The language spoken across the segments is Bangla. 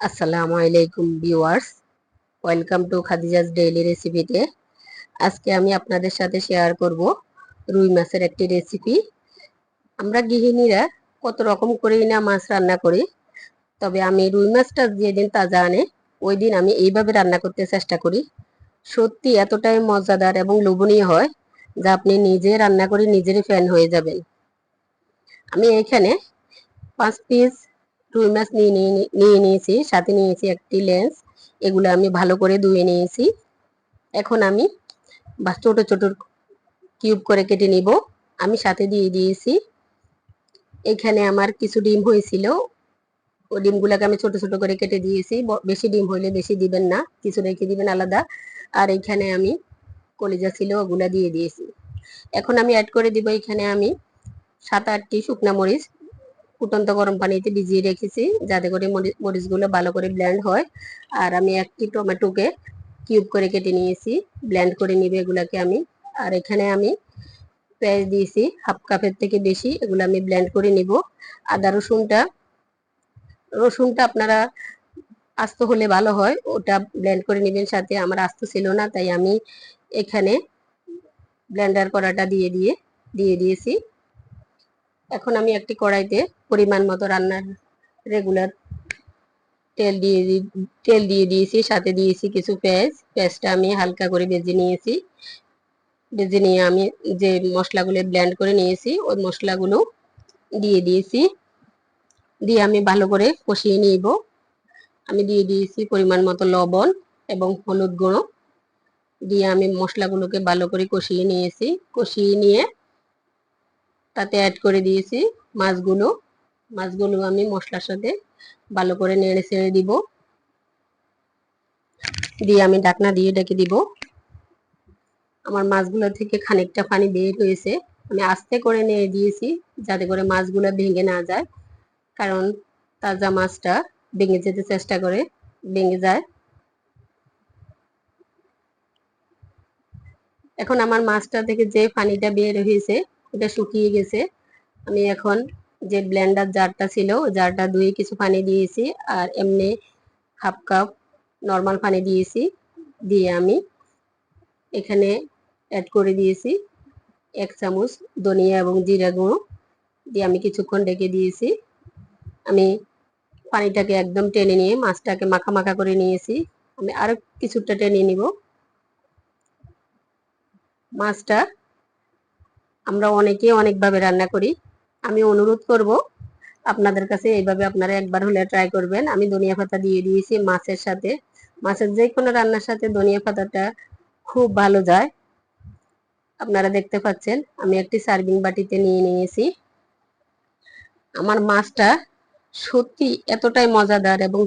আসসালামু আলাইকুম viewers welcome to Khadija's daily রেসিপিতে আজকে আমি আপনাদের সাথে শেয়ার করব রুই মাছের একটি রেসিপি আমরা গৃহিণীরা কত রকম করেই না মাছ রান্না করি, তবে আমি রুই মাছটা যেদিন তাজা আনে ওই দিন আমি এইভাবে রান্না করতে চেষ্টা করি। সত্যি এতটাই মজাদার এবং লোভনীয় হয় যা আপনি নিজে রান্না করে নিজেরই ফ্যান হয়ে যাবেন। আমি এখানে পাঁচ পিস রুই মাছ নিয়ে নিয়ে নিয়েছি, সাথে নিয়েছি একটি লেন্স। এগুলো আমি ভালো করে ধুয়ে নিয়েছি। এখন আমি বা ছোট ছোট কিউব করে কেটে নিব। আমি সাথে দিয়ে দিয়েছি। এখানে আমার কিছু ডিম হয়েছিল। ও ডিমগুলোকে আমি ছোট ছোট করে কেটে দিয়েছি। বেশি ডিম হইলে বেশি দিবেন না। কিছু রেখে দিবেন আলাদা। আর এখানে আমি কলিজা ছিল, ওগুলা দিয়ে দিয়েছি। এখন আমি অ্যাড করে দিব এখানে আমি সাত আটটি শুকনা মরিচ। ফুটন্ত গরম পানিতে ভিজিয়ে রেখেছি, যাতে করে মরিচগুলো ভালো করে ব্ল্যান্ড হয়। আর আমি একটি টমেটোকে কিউব করে কেটে নিয়েছি ব্ল্যান্ড করে নিবে এগুলাকে আমি। আর এখানে আমি পেঁয়াজ দিয়েছি, হাফ কাপের থেকে বেশি, এগুলো আমি ব্ল্যান্ড করে নিব। আদা রসুনটা রসুনটা আপনারা আস্ত হলে ভালো হয়, ওটা ব্ল্যান্ড করে নেবেন সাথে। আমার আস্ত ছিল না, তাই আমি এখানে ব্লেন্ডার করাটা দিয়ে দিয়ে দিয়ে দিয়েছি। এখন আমি একটি কড়াইতে পরিমাণ মতো রান্নার রেগুলার তেল দিয়ে তেল দিয়ে দিয়েছি, সাথে দিয়েছি কিছু পেঁয়াজ। পেঁয়াজটা আমি হালকা করে ভেজে নিয়েছি। ভেজে নিয়ে আমি যে মশলাগুলো ব্লেন্ড করে নিয়েছি, ওই মশলাগুলো দিয়ে দিয়েছি। দিয়ে আমি ভালো করে কষিয়ে নিব। আমি দিয়ে দিয়েছি পরিমাণ মতো লবণ এবং হলুদ গুঁড়ো। দিয়ে আমি মশলাগুলোকে ভালো করে কষিয়ে নিয়েছি। কষিয়ে নিয়ে তাতে অ্যাড করে দিয়েছি মাছগুলো। মাছগুলো আমি মশলার সাথে ভালো করে নেড়ে ছেড়ে দিব। দিয়ে আমি ডাকনা দিয়ে ডেকে দিব। আমার মাছগুলো থেকে খানিকটা পানি বের হয়েছে। আমি আস্তে করে নিয়ে দিয়েছি যাতে করে মাছগুলো ভেঙে না যায়। কারণ তাজা মাছটা ভেঙে যেতে চেষ্টা করে, ভেঙে যায়। এখন আমার মাছটা থেকে যে পানিটা বের হয়েছে এটা শুকিয়ে গেছে। আমি এখন যে ব্লেন্ডার জারটা ছিল জারটা ধুয়ে কিছু পানি দিয়েছি, আর এমনি হাফ কাপ নর্মাল পানি দিয়েছি, দিয়ে আমি এখানে অ্যাড করে দিয়েছি এক চামচ ধনিয়া এবং জিরা গুঁড়ো, দিয়ে আমি কিছুক্ষণ ডেকে দিয়েছি। আমি পানিটাকে একদম টেনে নিয়ে মাছটাকে মাখা মাখা করে নিয়েছি। আমি আরও কিছুটা টেনে নিব। মাছটা আমরা অনেকে অনেকভাবে রান্না করি। আমি অনুরোধ করব, আপনাদের কাছে এইভাবে আপনারা একবার হলে ট্রাই করবেন। আমি ধনিয়া পাতা দিয়ে দিয়েছি মাছের সাথে। মাছের যে কোনো রান্নার সাথে ধনিয়া পাতাটা খুব ভালো যায়। আপনারা দেখতে পাচ্ছেন, আমি একটি সার্ভিং বাটিতে নিয়ে নিয়েছি। আমার মাছটা সত্যি এতটাই মজাদার এবং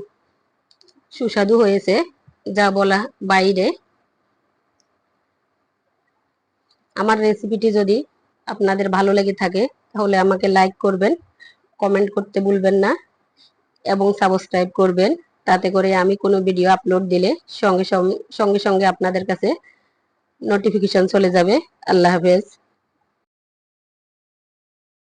সুস্বাদু হয়েছে, যা বলা বাইরে। আমার রেসিপিটি যদি আপনাদের ভালো লেগে থাকে তাহলে আমাকে লাইক করবেন কমেন্ট করতে ভুলবেন না এবং সাবস্ক্রাইব করবেন। তাতে করে আমি কোনো ভিডিও আপলোড দিলে সঙ্গে সঙ্গে সঙ্গে সঙ্গে আপনাদের কাছে নোটিফিকেশন চলে যাবে। আল্লাহ হাফেজ।